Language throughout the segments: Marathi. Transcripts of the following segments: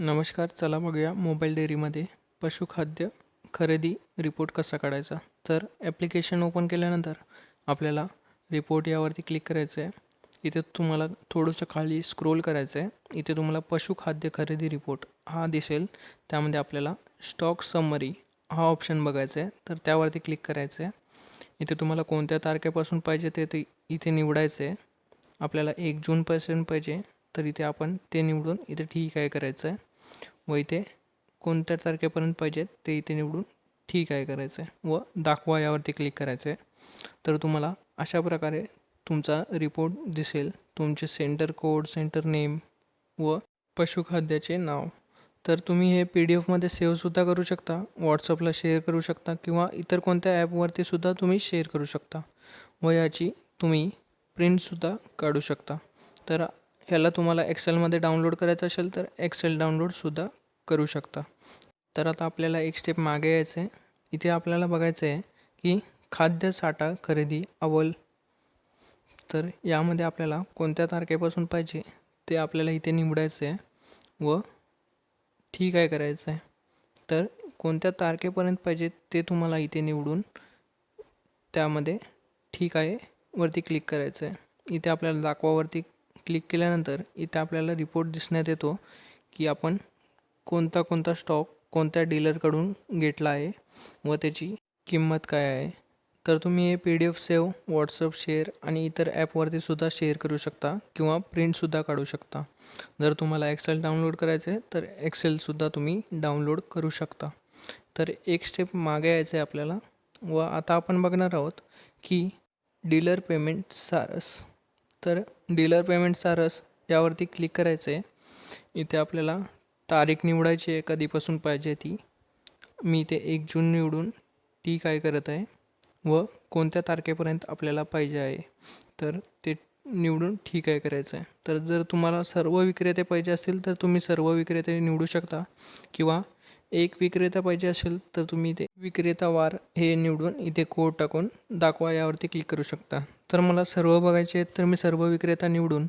नमस्कार चला बघूया मोबाईल डेअरीमध्ये पशुखाद्य खरेदी रिपोर्ट कसा काढायचा. तर ॲप्लिकेशन ओपन केल्यानंतर आपल्याला रिपोर्ट यावरती क्लिक करायचं आहे इथे तुम्हाला थोडंसं खाली स्क्रोल करायचं आहे इथे तुम्हाला पशुखाद्य खरेदी रिपोर्ट हा दिसेल. त्यामध्ये आपल्याला स्टॉक समरी हा ऑप्शन बघायचा आहे तर त्यावरती क्लिक करायचं आहे इथे तुम्हाला कोणत्या तारखेपासून पाहिजे ते ते इथे निवडायचं आहे आपल्याला एक जूनपासून पाहिजे तर इथे आपण ते निवडून इथे ठीक आहे करायचं आहे व इथे कोणत्या तारखेपर्यंत पाहिजेत ते इथे निवडून ठीक आहे करायचं आहे व दाखवा यावरती क्लिक करायचं आहे तर तुम्हाला अशा प्रकारे तुमचा रिपोर्ट दिसेल. तुमचे सेंटर कोड सेंटर नेम व पशुखाद्याचे नाव. तर तुम्ही हे पी डी एफमध्ये सेव्हसुद्धा करू शकता व्हॉट्सअपला शेअर करू शकता किंवा इतर कोणत्या ॲपवरती सुद्धा तुम्ही शेअर करू शकता. व याची तुम्ही प्रिंटसुद्धा काढू शकता. तर ह्याला तुम्हाला एक्सेलमध्ये डाउनलोड करायचं असेल तर एक्सेल डाउनलोडसुद्धा करू शकता. तर आता आपल्याला एक स्टेप मागे यायचं आहे इथे आपल्याला बघायचं आहे की खाद्य साठा खरेदी अव्वल. तर यामध्ये आपल्याला कोणत्या तारखेपासून पाहिजे ते आपल्याला इथे निवडायचं आहे व ठीक आहे करायचं आहे तर कोणत्या तारखेपर्यंत पाहिजे ते तुम्हाला इथे निवडून त्यामध्ये ठीक आहे वरती क्लिक करायचं आहे इथे आपल्याला दाखवावरती क्लिक केल्यानंतर इथे आपल्याला रिपोर्ट दिसण्यात येतो की आपण कोणता कोणता स्टॉक कोणत्या डीलरकडून घेतला आहे? व त्याची किंमत काय आहे? तर तुम्ही हे P D F save WhatsApp share आणि इतर ॲपवरती सुद्धा शेअर करू शकता किंवा प्रिंटसुद्धा काढू शकता. जर तुम्हाला एक्सेल डाउनलोड करायचं आहे तर एक्सेलसुद्धा तुम्ही डाउनलोड करू शकता. तर एक स्टेप मागे यायचं आहे आपल्याला व आता आपण बघणार आहोत की डीलर पेमेंट सारस. तर डीलर पेमेंट सारस यावरती क्लिक करायचं आहे इथे आपल्याला तारीख निवडायची आहे कधीपासून पाहिजे ती. मी ते एक जून निवडून ठीक आहे करत आहे व कोणत्या तारखेपर्यंत आपल्याला पाहिजे आहे तर ते निवडून ठीक आहे करायचं आहे. तर जर तुम्हाला सर्व विक्रेते पाहिजे असतील तर तुम्ही सर्व विक्रेते निवडू शकता. किंवा एक विक्रेता पाहिजे असेल तर तुम्ही ते विक्रेता वार हे निवडून इथे कोड टाकून दाखवा यावरती क्लिक करू शकता. तर मला सर्व बघायचे आहेत तर मी सर्व विक्रेता निवडून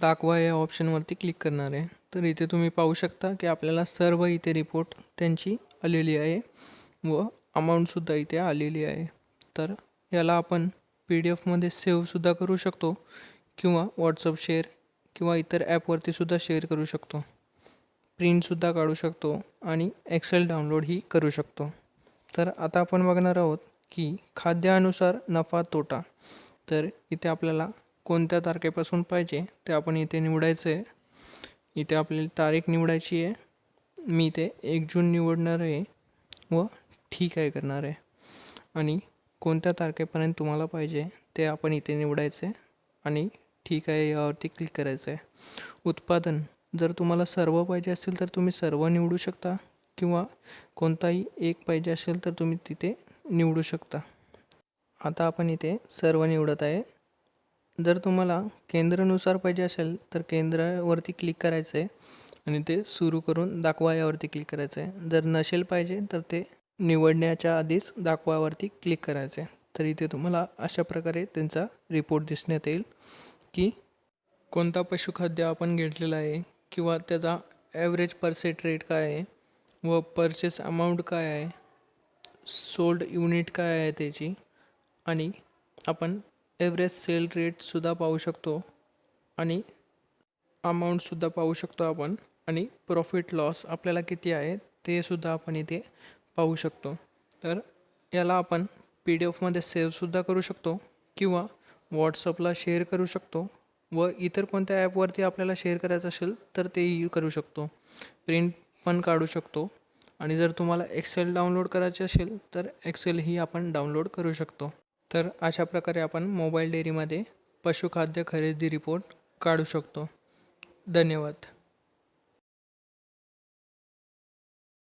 दाखवा या ऑप्शनवरती क्लिक करणार आहे. तर इथे तुम्ही पाहू शकता की आपल्याला सर्व इथे रिपोर्ट त्यांची आलेली आहे व अमाऊंटसुद्धा इथे आलेली आहे. तर याला आपण पी डी एफमध्ये सेव्हसुद्धा करू शकतो किंवा व्हॉट्सअप शेअर किंवा इतर ॲपवरतीसुद्धा शेअर करू शकतो. प्रिंटसुद्धा काढू शकतो आणि एक्सेल डाउनलोडही करू शकतो. तर आता आपण बघणार आहोत की खाद्यानुसार नफा तोटा. तर इथे आपल्याला कोणत्या तारखेपासून पाहिजे ते आपण इथे निवडायचं आहे इथे आपल्याला तारीख निवडायची आहे. मी ते एक जून निवडणार आहे व ठीक आहे करणार आहे. आणि कोणत्या तारखेपर्यंत तुम्हाला पाहिजे ते आपण इथे निवडायचं आहे. आणि ठीक आहे यावरती क्लिक करायचं आहे. उत्पादन जर तुम्हाला सर्व पाहिजे असेल तर तुम्ही सर्व निवडू शकता किंवा कोणताही एक पाहिजे असेल तर तुम्ही तिथे निवडू शकता. आता आपण इथे सर्व निवडत आहे. जर तुम्हाला केंद्रानुसार पाहिजे असेल तर केंद्रावरती क्लिक करायचं आहे आणि ते सुरू करून दाखवा यावरती क्लिक करायचं आहे जर नसेल पाहिजे तर ते निवडण्याच्या आधीच दाखवावरती क्लिक करायचं आहे तर इथे तुम्हाला अशा प्रकारे त्यांचा रिपोर्ट दिसण्यात येईल की कोणता पशुखाद्य आपण घेतलेला आहे किंवा त्याचा ॲव्हरेज पर्सेट रेट काय आहे व परचेस अमाऊंट काय आहे सोल्ड युनिट काय आहे त्याची आणि आपण एवरेज सेल रेटसुद्धा पाहू शकतो आणि अमाऊंटसुद्धा पाहू शकतो आपण आणि प्रॉफिट लॉस आपल्याला किती आहे ते सुद्धा आपण इथे पाहू शकतो. तर याला आपण पी डी एफमध्ये सेव्हसुद्धा करू शकतो किंवा व्हॉट्सअपला शेअर करू शकतो व इतर कोणत्या ॲपवरती आपल्याला शेअर करायचं असेल तर तेही करू शकतो. प्रिंट पण काढू शकतो आणि जर तुम्हाला एक्सेल डाउनलोड करायचे असेल तर एक्सेलही आपण डाउनलोड करू शकतो. तर अशा प्रकारे आपण मोबाईल डेअरीमध्ये पशुखाद्य खरेदी रिपोर्ट काढू शकतो. धन्यवाद.